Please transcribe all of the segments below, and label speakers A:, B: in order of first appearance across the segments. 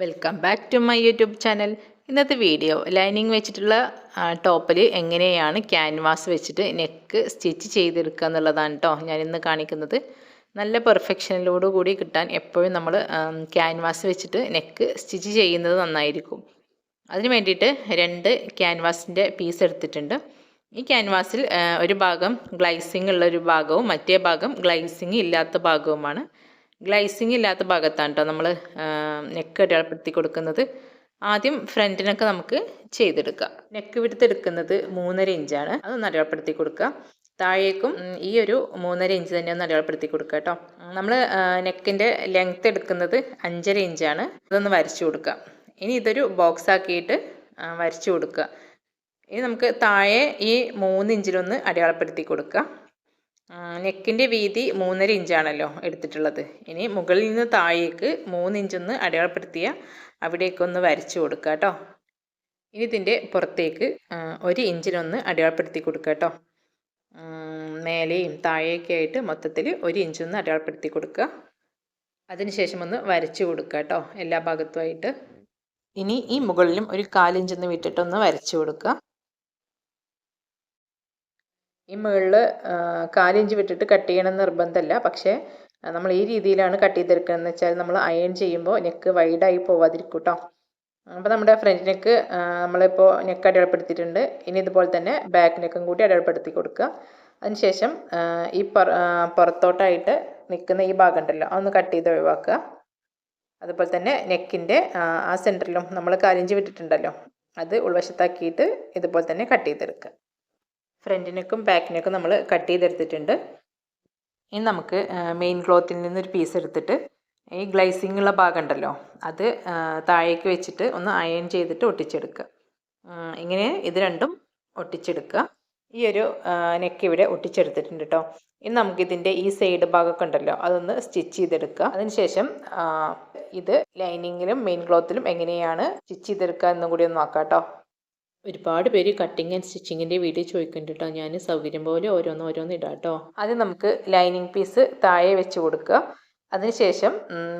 A: Welcome back to my YouTube channel ഇന്നത്തെ video lining വെച്ചിട്ടുള്ള ടോപ്പിൽ എങ്ങനെയാണ് ക്യാൻവാസ് വെച്ചിട്ട് നെക്ക് സ്റ്റിച്ച് ചെയ്തെടുക്കുക എന്നുള്ളതാണ് കേട്ടോ ഇന്ന് കാണിക്കുന്നത്. നല്ല പെർഫെക്ഷനിലോട് കൂടി കിട്ടാൻ എപ്പോഴും നമ്മൾ ക്യാൻവാസ് വെച്ചിട്ട് നെക്ക് സ്റ്റിച്ച് ചെയ്യുന്നത് നന്നായിരിക്കും. അതിന് വേണ്ടിയിട്ട് രണ്ട് ക്യാൻവാസിന്റെ പീസ് എടുത്തിട്ടുണ്ട്. ഈ ക്യാൻവാസിൽ ഒരു ഭാഗം ഗ്ലൈസിങ് ഉള്ള ഒരു ഭാഗവും മറ്റേ ഭാഗം ഗ്ലൈസിങ് ഇല്ലാത്ത ഭാഗവുമാണ്. ഗ്ലൈസിങ് ഇല്ലാത്ത ഭാഗത്താണ് കേട്ടോ നമ്മൾ നെക്ക് അടയാളപ്പെടുത്തി കൊടുക്കുന്നത്. ആദ്യം ഫ്രണ്ടിനൊക്കെ നമുക്ക് ചെയ്തെടുക്കാം. നെക്ക് വിടുത്ത് എടുക്കുന്നത് മൂന്നര ഇഞ്ചാണ്. അതൊന്ന് അടയാളപ്പെടുത്തി കൊടുക്കുക. താഴേക്കും ഈ ഒരു മൂന്നര ഇഞ്ച് തന്നെ ഒന്ന് അടയാളപ്പെടുത്തി കൊടുക്കുക കേട്ടോ നമ്മൾ നെക്കിന്റെ ലെങ്ത്ത് എടുക്കുന്നത് അഞ്ചര ഇഞ്ചാണ്. അതൊന്ന് വരച്ചു കൊടുക്കുക. ഇനി ഇതൊരു ബോക്സ് ആക്കിയിട്ട് വരച്ചു കൊടുക്കുക. ഇനി നമുക്ക് താഴെ ഈ മൂന്ന് ഇഞ്ചിലൊന്ന് അടയാളപ്പെടുത്തി കൊടുക്കുക. നെക്കിന്റെ വീതി മൂന്നര ഇഞ്ചാണല്ലോ എടുത്തിട്ടുള്ളത്. ഇനി മുകളിൽ നിന്ന് താഴേക്ക് മൂന്ന് ഇഞ്ചൊന്ന് അടയാളപ്പെടുത്തിയ അവിടേക്കൊന്ന് വരച്ചു കൊടുക്കുക കേട്ടോ ഇനി ഇതിന്റെ പുറത്തേക്ക് ഒരു ഇഞ്ചിനൊന്ന് അടയാളപ്പെടുത്തി കൊടുക്കുക കേട്ടോ മേലെയും താഴേക്ക് ആയിട്ട് മൊത്തത്തിൽ ഒരു ഇഞ്ചൊന്ന് അടയാളപ്പെടുത്തി കൊടുക്കുക അതിനുശേഷം ഒന്ന് വരച്ചു കൊടുക്കുക കേട്ടോ എല്ലാ ഭാഗത്തുമായിട്ട് ഇനി ഈ മുകളിലും ഒരു കാലിഞ്ചൊന്ന് വിട്ടിട്ടൊന്ന് വരച്ചു കൊടുക്കുക ഈ മുകളിൽ കാലിഞ്ച് വിട്ടിട്ട് കട്ട് ചെയ്യണം നിർബന്ധമല്ല പക്ഷേ നമ്മൾ ഈ രീതിയിലാണ് കട്ട് ചെയ്തെടുക്കുന്നത് വെച്ചാൽ നമ്മൾ അയൺ ചെയ്യുമ്പോൾ നെക്ക് വൈഡായി പോവാതിരിക്കും കേട്ടോ അപ്പോൾ നമ്മുടെ ഫ്രണ്ട് നെക്ക് നമ്മളിപ്പോൾ നെക്ക് അടയാളപ്പെടുത്തിയിട്ടുണ്ട്. ഇനി ഇതുപോലെ തന്നെ ബാക്ക് നെക്കും കൂടി അടയാളപ്പെടുത്തി കൊടുക്കുക. അതിനുശേഷം ഈ പുറത്തോട്ടായിട്ട് നിൽക്കുന്ന ഈ ഭാഗം ഉണ്ടല്ലോ അതൊന്ന് കട്ട് ചെയ്ത് ഒഴിവാക്കുക. അതുപോലെ തന്നെ നെക്കിന്റെ ആ സെന്ററിലും നമ്മൾ കാലിഞ്ച് വിട്ടിട്ടുണ്ടല്ലോ അത് ഉൾവശത്താക്കിയിട്ട് ഇതുപോലെ തന്നെ കട്ട് ചെയ്തെടുക്കുക. ഫ്രണ്ടിനേക്കും ബാക്കിനൊക്കെ നമ്മൾ കട്ട് ചെയ്തെടുത്തിട്ടുണ്ട്. ഇനി നമുക്ക് മെയിൻ ക്ലോത്തിൽ നിന്നൊരു പീസ് എടുത്തിട്ട് ഈ ഗ്ലൈസിംഗ് ഉള്ള ഭാഗം ഉണ്ടല്ലോ അത് താഴേക്ക് വെച്ചിട്ട് ഒന്ന് അയൺ ചെയ്തിട്ട് ഒട്ടിച്ചെടുക്കുക. ഇങ്ങനെ ഇത് രണ്ടും ഒട്ടിച്ചെടുക്കുക. ഈ ഒരു നെക്ക് ഇവിടെ ഒട്ടിച്ചെടുത്തിട്ടുണ്ട് കേട്ടോ ഇനി നമുക്കിതിന്റെ ഈ സൈഡ് ഭാഗമൊക്കെ ഉണ്ടല്ലോ അതൊന്ന് സ്റ്റിച്ച് ചെയ്തെടുക്കുക. അതിനുശേഷം ഇത് ലൈനിങ്ങിലും മെയിൻ ക്ലോത്തിലും എങ്ങനെയാണ് സ്റ്റിച്ച് ചെയ്തെടുക്കുക എന്നും കൂടി ഒന്ന് നോക്കാം കേട്ടോ ഒരുപാട് പേര് കട്ടിങ് ആൻഡ് സ്റ്റിച്ചിങ്ങിന്റെ വീഡിയോ ചോദിക്കുന്നുണ്ട് കേട്ടോ ഞാൻ സൗകര്യം പോലെ ഓരോന്ന് ഓരോന്ന് ഇടാം കേട്ടോ നമുക്ക് ലൈനിങ് പീസ് താഴെ വെച്ച് കൊടുക്കുക. അതിനുശേഷം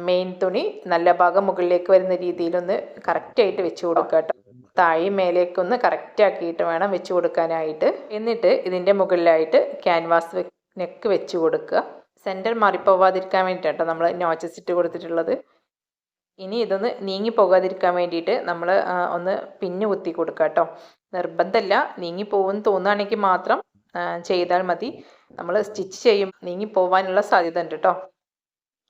A: മെയിൻ തുണി നല്ല ഭാഗം മുകളിലേക്ക് വരുന്ന രീതിയിലൊന്ന് കറക്റ്റായിട്ട് വെച്ച് കൊടുക്കുക കേട്ടോ താഴെ മേലേക്കൊന്ന് കറക്റ്റ് ആക്കിയിട്ട് വേണം വെച്ച് കൊടുക്കാനായിട്ട്. എന്നിട്ട് ഇതിന്റെ മുകളിലായിട്ട് ക്യാൻവാസ് നെക്ക് വെച്ച് കൊടുക്കുക. സെന്റർ മാറിപ്പോവാതിരിക്കാൻ വേണ്ടിയിട്ടാണ് നമ്മൾ നോച്ചസ് ഇട്ട് കൊടുത്തിട്ടുള്ളത്. ഇനി ഇതൊന്ന് നീങ്ങി പോകാതിരിക്കാൻ വേണ്ടിയിട്ട് നമ്മൾ ഒന്ന് പിന്ന് കുത്തി കൊടുക്കുക കേട്ടോ നിർബന്ധമല്ല നീങ്ങി പോകുമെന്ന് തോന്നുകയാണെങ്കിൽ മാത്രം ചെയ്താൽ മതി. നമ്മൾ സ്റ്റിച്ച് ചെയ്യും നീങ്ങി പോകാനുള്ള സാധ്യത ഉണ്ട് കേട്ടോ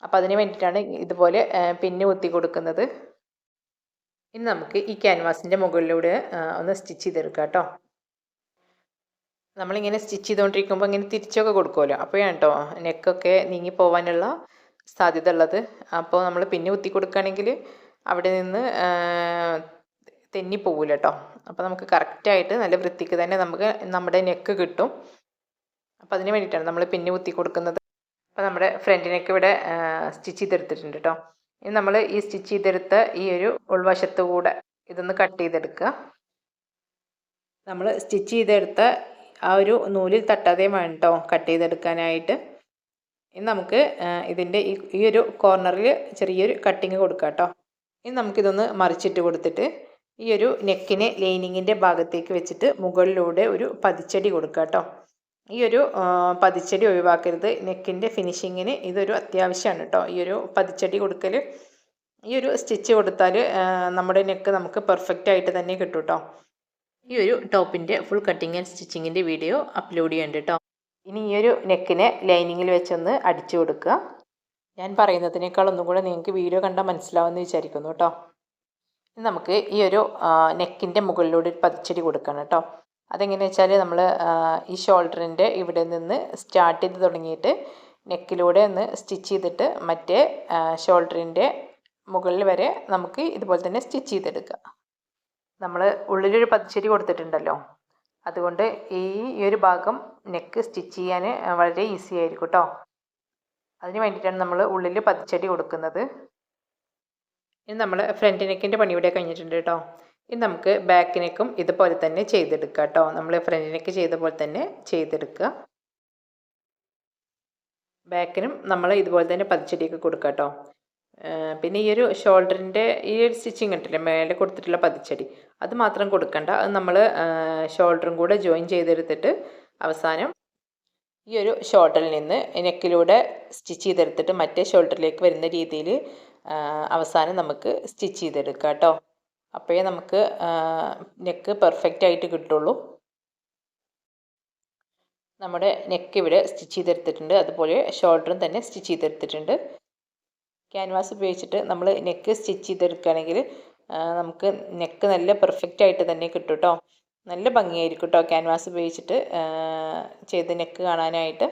A: അപ്പോൾ അതിന് വേണ്ടിയിട്ടാണ് ഇതുപോലെ പിന്ന് കുത്തി കൊടുക്കുന്നത്. ഇനി നമുക്ക് ഈ ക്യാൻവാസിന്റെ മുകളിലൂടെ ഒന്ന് സ്റ്റിച്ച് ചെയ്തെടുക്കാം കേട്ടോ നമ്മളിങ്ങനെ സ്റ്റിച്ച് ചെയ്തുകൊണ്ടിരിക്കുമ്പോൾ ഇങ്ങനെ തിരിച്ചൊക്കെ കൊടുക്കുമല്ലോ അപ്പോഴാണ് കേട്ടോ നെക്കൊക്കെ നീങ്ങി പോകാനുള്ള സാധ്യത ഉള്ളത് അപ്പോൾ നമ്മൾ പിന്നെ കുത്തി കൊടുക്കുകയാണെങ്കിൽ അവിടെ നിന്ന് തെന്നി പോവില്ല കേട്ടോ അപ്പോൾ നമുക്ക് കറക്റ്റായിട്ട് നല്ല വൃത്തിക്ക് തന്നെ നമുക്ക് നമ്മുടെ നെക്ക് കിട്ടും. അപ്പോൾ അതിന് വേണ്ടിയിട്ടാണ് നമ്മൾ പിന്നെ കുത്തി കൊടുക്കുന്നത് അപ്പോൾ നമ്മുടെ ഫ്രണ്ട് നെക്ക് ഇവിടെ സ്റ്റിച്ച് ചെയ്തെടുത്തിട്ടുണ്ട് കേട്ടോ ഇനി നമ്മൾ ഈ സ്റ്റിച്ച് ചെയ്തെടുത്ത ഈ ഒരു ഉൾവശത്ത് കൂടെ ഇതൊന്ന് കട്ട് ചെയ്തെടുക്കുക. നമ്മൾ സ്റ്റിച്ച് ചെയ്തെടുത്ത ആ ഒരു നൂലിൽ തട്ടാതെ വേണം കേട്ടോ കട്ട് ചെയ്തെടുക്കാനായിട്ട്. ഇനി നമുക്ക് ഇതിന്റെ ഈ ഒരു കോർണറിൽ ചെറിയൊരു കട്ടിങ് കൊടുക്കാം കേട്ടോ ഇനി നമുക്കിതൊന്ന് മറിച്ചിട്ട് കൊടുത്തിട്ട് ഈ ഒരു നെക്കിനെ ലൈനിങ്ങിന്റെ ഭാഗത്തേക്ക് വെച്ചിട്ട് മുകളിലൂടെ ഒരു പതിച്ചടി കൊടുക്കുക കേട്ടോ ഈ ഒരു പതിച്ചടി ഒഴിവാക്കരുത്. നെക്കിന്റെ ഫിനിഷിങ്ങിന് ഇതൊരു അത്യാവശ്യമാണ് കേട്ടോ ഈ ഒരു പതിച്ചടി കൊടുക്കൽ ഈ ഒരു സ്റ്റിച്ച് കൊടുത്താൽ നമ്മുടെ നെക്ക് നമുക്ക് പെർഫെക്റ്റ് ആയിട്ട് തന്നെ കിട്ടും കേട്ടോ ഈ ഒരു ടോപ്പിന്റെ ഫുൾ കട്ടിങ് ആൻഡ് സ്റ്റിച്ചിങ്ങിന്റെ വീഡിയോ അപ്ലോഡ് ചെയ്യണ്ട കേട്ടോ ഇനി ഈ ഒരു നെക്കിനെ ലൈനിങ്ങിൽ വെച്ചൊന്ന് അടിച്ചു കൊടുക്കുക. ഞാൻ പറയുന്നതിനേക്കാൾ ഒന്നും കൂടെ നിങ്ങൾക്ക് വീഡിയോ കണ്ടാൽ മനസ്സിലാവുമെന്ന് വിചാരിക്കുന്നു കേട്ടോ. നമുക്ക് ഈ ഒരു നെക്കിന്റെ മുകളിലൂടെ ഒരു പതിച്ചടി കൊടുക്കണം കേട്ടോ. അതെങ്ങനെയാ വെച്ചാൽ നമ്മൾ ഈ ഷോൾഡറിന്റെ ഇവിടെ നിന്ന് സ്റ്റാർട്ട് ചെയ്ത് തുടങ്ങിയിട്ട് നെക്കിലൂടെ ഒന്ന് സ്റ്റിച്ച് ചെയ്തിട്ട് മറ്റേ ഷോൾഡറിന്റെ മുകളിൽ വരെ നമുക്ക് ഇതുപോലെ തന്നെ സ്റ്റിച്ച് ചെയ്തെടുക്കുക നമ്മൾ ഉള്ളിലൊരു പതിച്ചടി കൊടുത്തിട്ടുണ്ടല്ലോ. അതുകൊണ്ട് ഈ ഒരു ഭാഗം നെക്ക് സ്റ്റിച്ച് ചെയ്യാൻ വളരെ ഈസി ആയിരിക്കും കേട്ടോ അതിന് വേണ്ടിയിട്ടാണ് നമ്മൾ ഉള്ളിൽ പതിച്ചടി കൊടുക്കുന്നത്. ഇനി നമ്മൾ ഫ്രണ്ട് നെക്കിന്റെ ഇവിടെ കഴിഞ്ഞിട്ടുണ്ട് കേട്ടോ ഇനി നമുക്ക് ബാക്ക് നെക്കും ഇതുപോലെ തന്നെ ചെയ്തെടുക്കുക കേട്ടോ നമ്മൾ ഫ്രണ്ട് നെക്ക് ചെയ്ത പോലെ തന്നെ ചെയ്തെടുക്കുക. ബാക്കിനും നമ്മൾ ഇതുപോലെ തന്നെ പതിച്ചടിയൊക്കെ കൊടുക്കുക കേട്ടോ പിന്നെ ഈ ഒരു ഷോൾഡറിന്റെ ഈ ഒരു സ്റ്റിച്ചിങ് ഉണ്ടല്ലേ മേലെ കൊടുത്തിട്ടുള്ള പതിച്ചടി അത് മാത്രം കൊടുക്കണ്ട. അത് നമ്മൾ ഷോൾഡറും കൂടെ ജോയിൻ ചെയ്തെടുത്തിട്ട് അവസാനം ഈ ഒരു ഷോൾഡറിൽ നിന്ന് നെക്കിലൂടെ സ്റ്റിച്ച് ചെയ്തെടുത്തിട്ട് മറ്റേ ഷോൾഡറിലേക്ക് വരുന്ന രീതിയിൽ അവസാനം നമുക്ക് സ്റ്റിച്ച് ചെയ്തെടുക്കാം കേട്ടോ. അപ്പോഴേ നമുക്ക് നെക്ക് പെർഫെക്റ്റ് ആയിട്ട് കിട്ടുള്ളൂ. നമ്മുടെ നെക്ക് ഇവിടെ സ്റ്റിച്ച് ചെയ്തെടുത്തിട്ടുണ്ട്. അതുപോലെ ഷോൾഡറും തന്നെ സ്റ്റിച്ച് ചെയ്തെടുത്തിട്ടുണ്ട്. ക്യാൻവാസ് ഉപയോഗിച്ചിട്ട് നമ്മൾ നെക്ക് സ്റ്റിച്ച് ചെയ്തെടുക്കുകയാണെങ്കിൽ നമുക്ക് നെക്ക് നല്ല പെർഫെക്റ്റ് ആയിട്ട് തന്നെ കിട്ടും കേട്ടോ നല്ല ഭംഗിയായിരിക്കും കേട്ടോ ക്യാൻവാസ് ഉപയോഗിച്ചിട്ട് ചെയ്ത നെക്ക് കാണാനായിട്ട്.